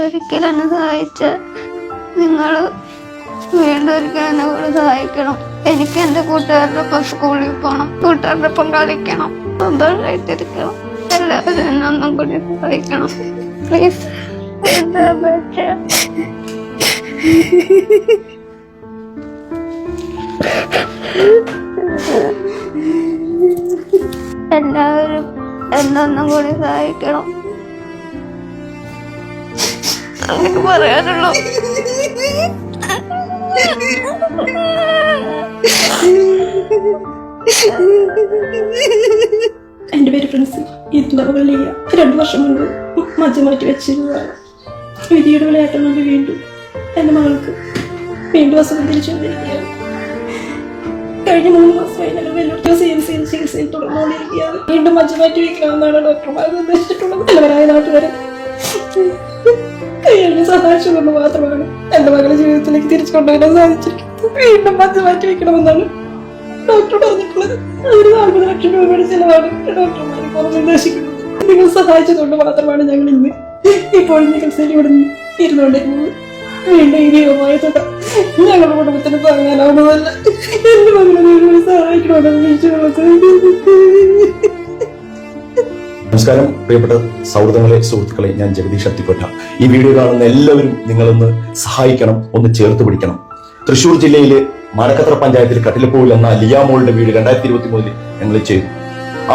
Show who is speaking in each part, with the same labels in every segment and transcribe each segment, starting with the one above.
Speaker 1: ഒരിക്കലും എന്നെ സഹായിച്ച നിങ്ങൾ വീണ്ടും ഒരിക്കലും എന്നെ കൂടെ സഹായിക്കണം. എനിക്ക് എന്റെ കൂട്ടുകാരുടെ ഒപ്പം സ്കൂളിൽ പോകണം കൂട്ടുകാരുടെ ഒപ്പം കളിക്കണം. സന്തോഷമായിട്ടിരിക്കണം എല്ലാവരും എന്നെ ഒന്നും കൂടി സഹായിക്കണം. പ്ലീസ് എല്ലാവരും എന്നൊന്നും കൂടി സഹായിക്കണം. എനിക്ക് പറയാനുള്ളൂ.
Speaker 2: എന്റെ പേര് പ്രിൻസി. ലിയ രണ്ടു വർഷം മുൻപ് മജ്ജ മാറ്റി വെച്ചിരുന്നതാണ്. വിധിയുടെ വിളയാട്ടം കൊണ്ട് വീണ്ടും എന്റെ മകൾക്ക് വീണ്ടും അസുഖം തിരിച്ചുകൊണ്ടിരിക്കുകയാണ് കഴിഞ്ഞ മൂന്ന് മാസമായി ഞങ്ങൾ വെല്ലുവിളി സി എം സിയിൽ ചികിത്സയിൽ തുടർന്നുകൊണ്ടിരിക്കുകയാണ്. വീണ്ടും മജ്ജ മാറ്റി വയ്ക്കണമെന്നാണ് ഡോക്ടർമാർ നിർദ്ദേശിച്ചിട്ടുള്ളത്. നല്ലവരായ നാട്ടുകാരെ കൈയടിച്ച് സഹായിച്ചുകൊണ്ട് മാത്രമാണ് എന്റെ മകളെ ജീവിതത്തിലേക്ക് തിരിച്ചു കൊണ്ടുവരാൻ സാധിച്ചിരിക്കുന്നത്. വീണ്ടും മഞ്ഞ മാറ്റി വെക്കണമെന്നാണ് ഡോക്ടർ പറഞ്ഞിട്ടുള്ളത് ഒരു നാൽപ്പത് ലക്ഷം രൂപയുടെ ചിലവാണ്. ഡോക്ടർമാർ ഇപ്പോൾ നിർദ്ദേശിക്കുന്നത് നിങ്ങൾ സഹായിച്ചതുകൊണ്ട് മാത്രമാണ് ഞങ്ങൾ ഇന്ന് ഇപ്പോൾ ചികിത്സയിൽ ഇവിടെ ഇരുന്നുകൊണ്ടിരുന്നത് വീണ്ടും ഈ ദൈവമായ തുക ഞങ്ങളുടെ കുടുംബത്തിന് താങ്ങാനാവുന്നതല്ല എന്റെ മകളെ സഹായിക്കണമെന്ന് വിശ്വാസം
Speaker 3: നമസ്കാരം പ്രിയപ്പെട്ട സൗഹൃദങ്ങളെ സുഹൃത്തുക്കളെ ഞാൻ ജഗദീഷ് അത്തിപ്പറ്റ ഈ വീഡിയോ കാണുന്ന എല്ലാവരും നിങ്ങളൊന്ന് സഹായിക്കണം ഒന്ന് ചേർത്ത് പിടിക്കണം. തൃശൂർ ജില്ലയിലെ മാനക്കത്ര പഞ്ചായത്തിൽ കട്ടിലപ്പൂവിൽ എന്ന ലിയാമോളുടെ വീട് രണ്ടായിരത്തി ഇരുപത്തി മൂന്നിൽ ഞങ്ങൾ ചെയ്തു.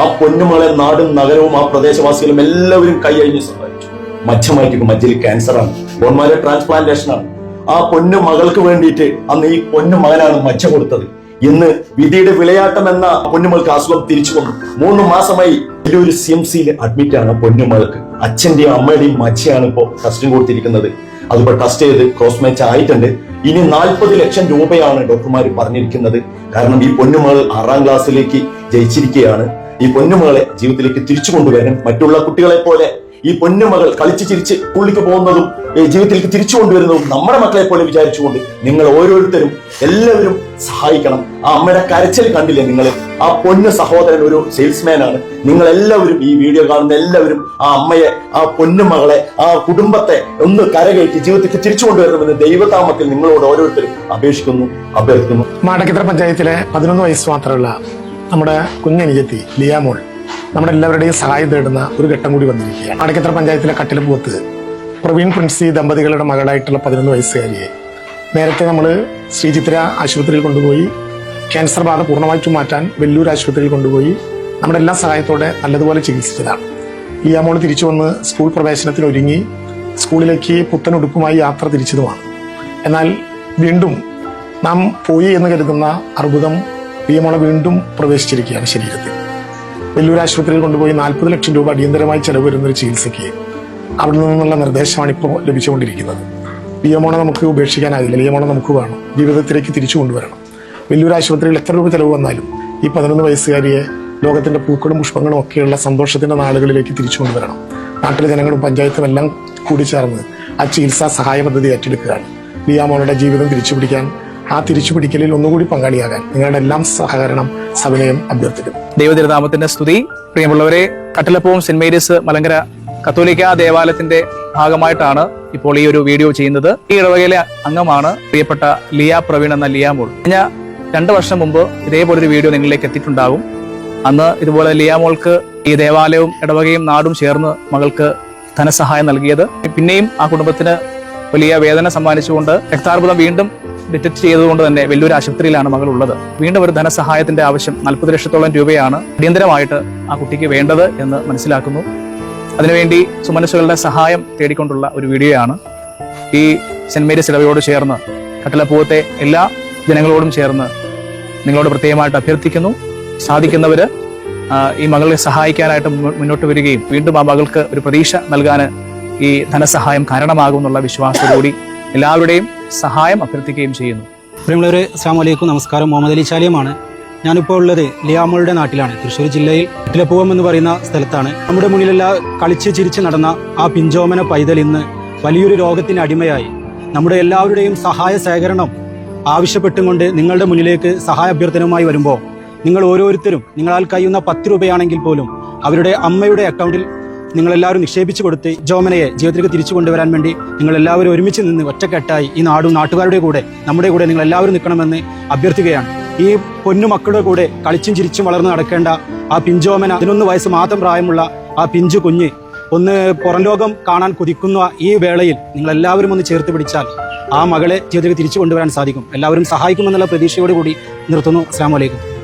Speaker 3: ആ പൊന്നുമകളെ നാടും നഗരവും ആ പ്രദേശവാസികളും എല്ലാവരും കൈയഴിഞ്ഞ് സഹായിച്ചു. മജ്ജമായിട്ട് മജ്ജിൽ ക്യാൻസറാണ് ബോൺമാരെ ട്രാൻസ്പ്ലാന്റേഷൻ ആണ്. ആ പൊന്നു മകൾക്ക് വേണ്ടിയിട്ട് അന്ന് ഈ പൊന്നു മകനാണ് മജ്ജ കൊടുത്തത്. ഇന്ന് വിധിയുടെ വിളയാട്ടം എന്ന പൊന്നുമൾക്ക് അസുഖം തിരിച്ചു വന്നു മൂന്ന് മാസമായി വലിയൊരു സി എം സിയിൽ അഡ്മിറ്റ് ആണ് പൊന്നുമൾക്ക്. അച്ഛന്റെയും അമ്മയുടെയും മച്ചയാണ് ഇപ്പോൾ ടെസ്റ്റിന് കൊടുത്തിരിക്കുന്നത്. അതിപ്പോ ടെസ്റ്റ് ചെയ്ത് ക്രോസ് മാച്ച് ആയിട്ടുണ്ട്. ഇനി നാൽപ്പത് ലക്ഷം രൂപയാണ് ഡോക്ടർമാർ പറഞ്ഞിരിക്കുന്നത്. കാരണം ഈ പൊന്നുമകൾ ആറാം ക്ലാസ്സിലേക്ക് ജയിച്ചിരിക്കുകയാണ്. ഈ പൊന്നുമകളെ ജീവിതത്തിലേക്ക് തിരിച്ചു കൊണ്ടുവരാൻ മറ്റുള്ള കുട്ടികളെ പോലെ ഈ പൊന്നുമകൾ കളിച്ച് ചിരിച്ച് പുള്ളിക്ക് പോകുന്നതും ജീവിതത്തിലേക്ക് തിരിച്ചു കൊണ്ടുവരുന്നതും നമ്മുടെ മക്കളെ പോലെ വിചാരിച്ചുകൊണ്ട് നിങ്ങൾ ഓരോരുത്തരും എല്ലാവരും സഹായിക്കണം. ആ അമ്മയുടെ കരച്ചിൽ കണ്ടില്ലേ നിങ്ങൾ ആ പൊന്നു സഹോദരൻ ഒരു സെയിൽസ്മാൻ ആണ്. നിങ്ങൾ എല്ലാവരും ഈ വീഡിയോ കാണുന്ന എല്ലാവരും ആ അമ്മയെ ആ പൊന്നുമകളെ ആ കുടുംബത്തെ ഒന്ന് കരകയറ്റി ജീവിതത്തിലേക്ക് തിരിച്ചു കൊണ്ടുവരണമെന്ന് ദൈവതാമത്തിൽ നിങ്ങളോട് ഓരോരുത്തരും അപേക്ഷിക്കുന്നു അഭ്യർത്ഥിക്കുന്നു.
Speaker 4: മാടക്കിത്ര പഞ്ചായത്തിലെ പതിനൊന്ന് വയസ്സ് മാത്രമുള്ള നമ്മുടെ കുഞ്ഞനിയത്തി ലിയാമോൾ നമ്മുടെ എല്ലാവരുടെയും സഹായം തേടുന്ന ഒരു ഘട്ടം കൂടി വന്നിരിക്കുകയാണ്. അടക്കത്ര പഞ്ചായത്തിലെ കട്ടിലപ്പൂത്ത് പ്രവീൺ പ്രിൻസി ദമ്പതികളുടെ മകളായിട്ടുള്ള പതിനൊന്ന് വയസ്സുകാരിയെ നേരത്തെ നമ്മൾ ശ്രീചിത്ര ആശുപത്രിയിൽ കൊണ്ടുപോയി ക്യാൻസർ ബാധ പൂർണമായിട്ടും മാറ്റാൻ വെല്ലൂർ ആശുപത്രിയിൽ കൊണ്ടുപോയി നമ്മുടെ എല്ലാ സഹായത്തോടെ നല്ലതുപോലെ ചികിത്സിച്ചതാണ്. ലിയാമോൾ തിരിച്ചു വന്ന് സ്കൂൾ പ്രവേശനത്തിൽ ഒരുങ്ങി സ്കൂളിലേക്ക് പുത്തൻ ഉടുപ്പുമായി യാത്ര തിരിച്ചതുമാണ്. എന്നാൽ വീണ്ടും നാം പോയി എന്ന് കരുതുന്ന അർബുദം ലിയമോളെ വീണ്ടും പ്രവേശിച്ചിരിക്കുകയാണ് ശരീരത്തിൽ. വെല്ലൂർ ആശുപത്രിയിൽ കൊണ്ടുപോയി നാൽപ്പത് ലക്ഷം രൂപ അടിയന്തരമായി ചെലവ് വരുന്ന ഒരു ചികിത്സയ്ക്ക് അവിടെ നിന്നുള്ള നിർദ്ദേശമാണ് ഇപ്പോൾ ലഭിച്ചുകൊണ്ടിരിക്കുന്നത്. ലിയമോണെ നമുക്ക് ഉപേക്ഷിക്കാനാകില്ല. ലിയമോണെ നമുക്ക് വേണം. ജീവിതത്തിലേക്ക് തിരിച്ചു കൊണ്ടുവരണം. വെല്ലൂർ ആശുപത്രിയിൽ എത്ര രൂപ ചെലവ് വന്നാലും ഈ പതിനൊന്ന് വയസ്സുകാരിയെ ലോകത്തിന്റെ പൂക്കളും പുഷ്പങ്ങളും ഒക്കെയുള്ള സന്തോഷത്തിന്റെ നാളുകളിലേക്ക് തിരിച്ചു കൊണ്ടുവരണം. നാട്ടിലെ ജനങ്ങളും പഞ്ചായത്തും എല്ലാം കൂടി ചേർന്ന് ആ ചികിത്സാ സഹായ പദ്ധതി ഏറ്റെടുക്കുകയാണ്. ലിയാമോളുടെ ജീവിതം തിരിച്ചുപിടിക്കാൻ ആ തിരിച്ചുപിടിക്കലിൽ ഒന്നുകൂടി പങ്കാളിയാകാൻ നിങ്ങളുടെ എല്ലാം സഹകരണം സവിനയം അഭ്യർത്ഥിക്കുന്നു.
Speaker 5: ദൈവതിരുനാമത്തിന്റെ സ്തുതി. പ്രിയമുള്ളവരെ കട്ടിലപ്പവും സെന്റ് മേരീസ് മലങ്കര കത്തോലിക്ക ദേവാലയത്തിന്റെ ഭാഗമായിട്ടാണ് ഇപ്പോൾ ഈ ഒരു വീഡിയോ ചെയ്യുന്നത്. ഈ ഇടവകയിലെ അംഗമാണ് പ്രിയപ്പെട്ട ലിയ പ്രവീൺ എന്ന ലിയാമോൾ കഴിഞ്ഞ രണ്ട് വർഷം മുമ്പ് ഇതേപോലൊരു വീഡിയോ നിങ്ങളിലേക്ക് എത്തിയിട്ടുണ്ടാകും. അന്ന് ഇതുപോലെ ലിയാമോൾക്ക് ഈ ദേവാലയവും ഇടവകയും നാടും ചേർന്ന് മകൾക്ക് ധനസഹായം നൽകിയത്. പിന്നെയും ആ കുടുംബത്തിന് വലിയ വേദന സമ്മാനിച്ചുകൊണ്ട് രക്താർബുദം വീണ്ടും ഡിറ്റക്ട് ചെയ്തതുകൊണ്ട് തന്നെ വലിയൊരു ആശുപത്രിയിലാണ് മകൾ ഉള്ളത് വീണ്ടും ഒരു ധനസഹായത്തിന്റെ ആവശ്യം നാൽപ്പത് ലക്ഷത്തോളം രൂപയാണ് അടിയന്തരമായിട്ട് ആ കുട്ടിക്ക് വേണ്ടത് എന്ന് മനസ്സിലാക്കുന്നു. അതിനുവേണ്ടി സുമനസ്സുകളുടെ സഹായം തേടിക്കൊണ്ടുള്ള ഒരു വീഡിയോയാണ്. ഈ സെന്റ് മേരീസ് ഇടവയോട് ചേർന്ന് കട്ടിലപ്പൂവത്തെ എല്ലാ ജനങ്ങളോടും ചേർന്ന് നിങ്ങളോട് പ്രത്യേകമായിട്ട് അഭ്യർത്ഥിക്കുന്നു. സാധിക്കുന്നവർ ഈ മകളെ സഹായിക്കാനായിട്ട് മുന്നോട്ട് വരികയും വീണ്ടും ആ മകൾക്ക് ഒരു പ്രതീക്ഷ നൽകാൻ ഈ ധനസഹായം കാരണമാകുമെന്നുള്ള വിശ്വാസത്തോടുകൂടി എല്ലാവരുടെയും സഹായം അഭ്യർത്ഥിക്കുകയും ചെയ്യുന്നു.
Speaker 6: പ്രിയമുള്ളവരെ അസ്സാം വലൈക്കും നമസ്കാരം. മുഹമ്മദ് അലി ചാലിയമാണ്. ഞാനിപ്പോൾ ഉള്ളത് ലിയാമോളുടെ നാട്ടിലാണ്. തൃശ്ശൂർ ജില്ലയിൽ ഇട്ടിലപ്പൂവം എന്ന് പറയുന്ന സ്ഥലത്താണ്. നമ്മുടെ മുന്നിലെല്ലാം കളിച്ച് ചിരിച്ച് നടന്ന ആ പിഞ്ചോമന പൈതൽ ഇന്ന് വലിയൊരു രോഗത്തിന് അടിമയായി. നമ്മുടെ എല്ലാവരുടെയും സഹായ സഹകരണം ആവശ്യപ്പെട്ടുകൊണ്ട് നിങ്ങളുടെ മുന്നിലേക്ക് സഹായ അഭ്യർത്ഥനവുമായി വരുമ്പോൾ നിങ്ങൾ ഓരോരുത്തരും നിങ്ങളാൽ കഴിയുന്ന പത്ത് രൂപയാണെങ്കിൽ പോലും അവരുടെ അമ്മയുടെ അക്കൗണ്ടിൽ നിങ്ങളെല്ലാവരും നിക്ഷേപിച്ചു കൊടുത്ത് ജോമനയെ ജീവിതത്തിലേക്ക് തിരിച്ചു കൊണ്ടുവരാൻ വേണ്ടി നിങ്ങളെല്ലാവരും ഒരുമിച്ച് നിന്ന് ഒറ്റക്കെട്ടായി ഈ നാടും നാട്ടുകാരുടെ കൂടെ നമ്മുടെ കൂടെ നിങ്ങൾ എല്ലാവരും നിൽക്കണമെന്ന് അഭ്യർത്ഥിക്കുകയാണ്. ഈ പൊന്നു മക്കളുടെ കൂടെ കളിച്ചും ചിരിച്ചും വളർന്നു നടക്കേണ്ട ആ പിഞ്ചോമന പതിനൊന്ന് വയസ്സ് മാത്രം പ്രായമുള്ള ആ പിഞ്ചു കുഞ്ഞ് ഒന്ന് പുറം ലോകം കാണാൻ കുതിക്കുന്ന ഈ വേളയിൽ നിങ്ങൾ എല്ലാവരും ഒന്ന് ചേർത്ത് പിടിച്ചാൽ ആ മകളെ ജീവിതത്തിലേക്ക് തിരിച്ചു കൊണ്ടുവരാൻ സാധിക്കും. എല്ലാവരും സഹായിക്കുമെന്നുള്ള പ്രതീക്ഷയോടുകൂടി നിർത്തുന്നു. അസ്സാം വലൈക്കും